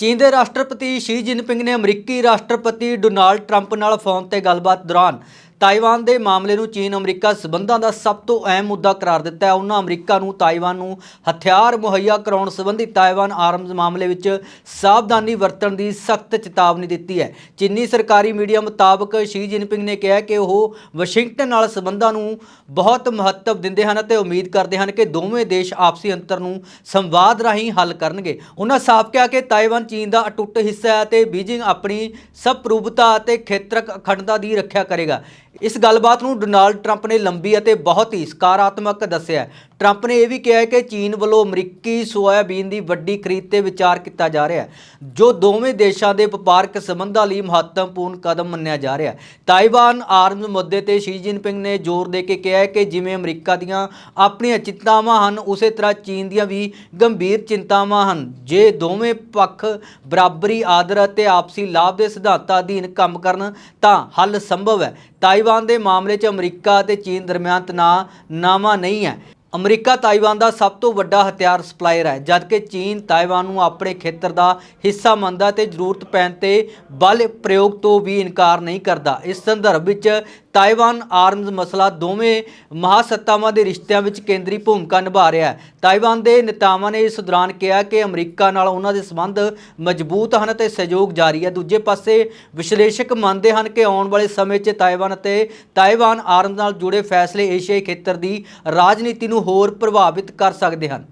ਚੀਨ ਦੇ ਰਾਸ਼ਟਰਪਤੀ ਸ਼ੀ ਜਿਨਪਿੰਗ ਨੇ ਅਮਰੀਕੀ ਰਾਸ਼ਟਰਪਤੀ ਡੋਨਾਲਡ ਟਰੰਪ ਨਾਲ ਫੋਨ ਤੇ ਗੱਲਬਾਤ ਦੌਰਾਨ ਤਾਈਵਾਨ ਦੇ ਮਾਮਲੇ ਨੂੰ ਚੀਨ ਅਮਰੀਕਾ ਸਬੰਧਾਂ ਦਾ ਸਭ ਤੋਂ ਅਹਿਮ ਮੁੱਦਾ ਕਰਾਰ ਦਿੱਤਾ ਹੈ। ਉਹਨਾਂ ਅਮਰੀਕਾ ਨੂੰ ਤਾਈਵਾਨ ਨੂੰ ਹਥਿਆਰ ਮੁਹੱਈਆ ਕਰਾਉਣ ਸੰਬੰਧੀ ਤਾਈਵਾਨ ਆਰਮਜ਼ ਮਾਮਲੇ ਵਿੱਚ ਸਾਵਧਾਨੀ ਵਰਤਣ ਦੀ ਸਖਤ ਚੇਤਾਵਨੀ ਦਿੱਤੀ ਹੈ। ਚੀਨੀ ਸਰਕਾਰੀ ਮੀਡੀਆ ਮੁਤਾਬਕ ਸ਼ੀ ਜਿਨਪਿੰਗ ਨੇ ਕਿਹਾ ਕਿ ਉਹ ਵਾਸ਼ਿੰਗਟਨ ਨਾਲ ਸਬੰਧਾਂ ਨੂੰ ਬਹੁਤ ਮਹੱਤਵ ਦਿੰਦੇ ਹਨ ਅਤੇ ਉਮੀਦ ਕਰਦੇ ਹਨ ਕਿ ਦੋਵੇਂ ਦੇਸ਼ ਆਪਸੀ ਅੰਤਰ ਨੂੰ ਸੰਵਾਦ ਰਾਹੀਂ ਹੱਲ ਕਰਨਗੇ। ਉਹਨਾਂ ਸਾਫ਼ ਕਿਹਾ ਕਿ ਤਾਈਵਾਨ ਚੀਨ ਦਾ ਅਟੁੱਟ ਹਿੱਸਾ ਹੈ ਅਤੇ ਬੀਜਿੰਗ ਆਪਣੀ ਸਪਰੂਪਤਾ ਅਤੇ ਖੇਤਰਕ ਅਖੰਡਤਾ ਦੀ ਰੱਖਿਆ ਕਰੇਗਾ। ਇਸ ਗੱਲਬਾਤ ਨੂੰ ਡੋਨਾਲਡ ਟਰੰਪ ਨੇ ਲੰਬੀ ਅਤੇ ਬਹੁਤ ਹੀ ਸਕਾਰਾਤਮਕ ਦੱਸਿਆ ਟਰੰਪ ਨੇ ਇਹ ਵੀ ਕਿਹਾ ਕਿ ਚੀਨ ਵੱਲੋਂ ਅਮਰੀਕੀ ਸੋਇਆਬੀਨ ਦੀ ਵੱਡੀ ਖਰੀਦ ਤੇ ਵਿਚਾਰ ਕੀਤਾ ਜਾ ਰਿਹਾ ਹੈ, ਜੋ ਦੋਵੇਂ ਦੇਸ਼ਾਂ ਦੇ ਵਪਾਰਕ ਸੰਬੰਧਾਂ ਲਈ ਮਹੱਤਵਪੂਰਨ ਕਦਮ ਮੰਨਿਆ ਜਾ ਰਿਹਾ ਹੈ। ਤਾਈਵਾਨ ਆਰਮਜ਼ ਮੁੱਦੇ ਤੇ ਸ਼ੀ ਜਿਨਪਿੰਗ ਨੇ ਜ਼ੋਰ ਦੇ ਕੇ ਕਿਹਾ ਕਿ ਜਿਵੇਂ ਅਮਰੀਕਾ ਦੀਆਂ ਆਪਣੀਆਂ ਚਿੰਤਾਵਾਂ ਹਨ, ਉਸੇ ਤਰ੍ਹਾਂ ਚੀਨ ਦੀਆਂ ਵੀ ਗੰਭੀਰ ਚਿੰਤਾਵਾਂ ਹਨ। ਜੇ ਦੋਵੇਂ ਪੱਖ ਬਰਾਬਰੀ, ਆਦਰ ਅਤੇ ਆਪਸੀ ਲਾਭ ਦੇ ਸਿਧਾਂਤਾਂ ਅਧੀਨ ਕੰਮ ਕਰਨ, ਤਾਂ ਹੱਲ ਸੰਭਵ ਹੈ। ਤਾਈਵਾਨ ਦੇ ਮਾਮਲੇ 'ਚ ਅਮਰੀਕਾ ਅਤੇ ਚੀਨ ਦਰਮਿਆਨ ਤਣਾਅ ਨਾਮਾ ਨਹੀਂ ਹੈ। ਅਮਰੀਕਾ ਤਾਈਵਾਨ ਦਾ ਸਭ ਤੋਂ ਵੱਡਾ ਹਥਿਆਰ ਸਪਲਾਇਰ ਹੈ, ਜਦਕਿ ਚੀਨ ਤਾਈਵਾਨ ਨੂੰ ਆਪਣੇ ਖੇਤਰ ਦਾ ਹਿੱਸਾ ਮੰਨਦਾ ਤੇ ਜ਼ਰੂਰਤ ਪੈਣ ਤੇ ਬਲ ਪ੍ਰਯੋਗ ਤੋਂ ਵੀ ਇਨਕਾਰ ਨਹੀਂ ਕਰਦਾ। ਇਸ ਸੰਦਰਭ ਵਿੱਚ ਤਾਈਵਾਨ ਆਰਮਜ਼ ਮਸਲਾ ਦੋਵੇਂ ਮਹਾਸੱਤਾਵਾਂ ਦੇ ਰਿਸ਼ਤਿਆਂ ਵਿੱਚ ਕੇਂਦਰੀ ਭੂਮਿਕਾ ਨਿਭਾ ਰਿਹਾ ਹੈ। ਤਾਈਵਾਨ ਦੇ ਨੇਤਾਵਾਂ ਨੇ ਇਸ ਦੌਰਾਨ ਕਿਹਾ ਕਿ ਅਮਰੀਕਾ ਨਾਲ ਉਹਨਾਂ ਦੇ ਸੰਬੰਧ ਮਜ਼ਬੂਤ ਹਨ ਤੇ ਸਹਿਯੋਗ ਜਾਰੀ ਹੈ। ਦੂਜੇ ਪਾਸੇ ਵਿਸ਼ਲੇਸ਼ਕ ਮੰਨਦੇ ਹਨ ਕਿ ਆਉਣ ਵਾਲੇ ਸਮੇਂ 'ਚ ਤਾਈਵਾਨ ਅਤੇ ਤਾਈਵਾਨ ਆਰਮਜ਼ ਨਾਲ ਜੁੜੇ ਫੈਸਲੇ ਏਸ਼ੀਆਈ ਖੇਤਰ ਦੀ ਰਾਜਨੀਤੀ ਨੂੰ ਹੋਰ ਪ੍ਰਭਾਵਿਤ ਕਰ ਸਕਦੇ ਹਨ।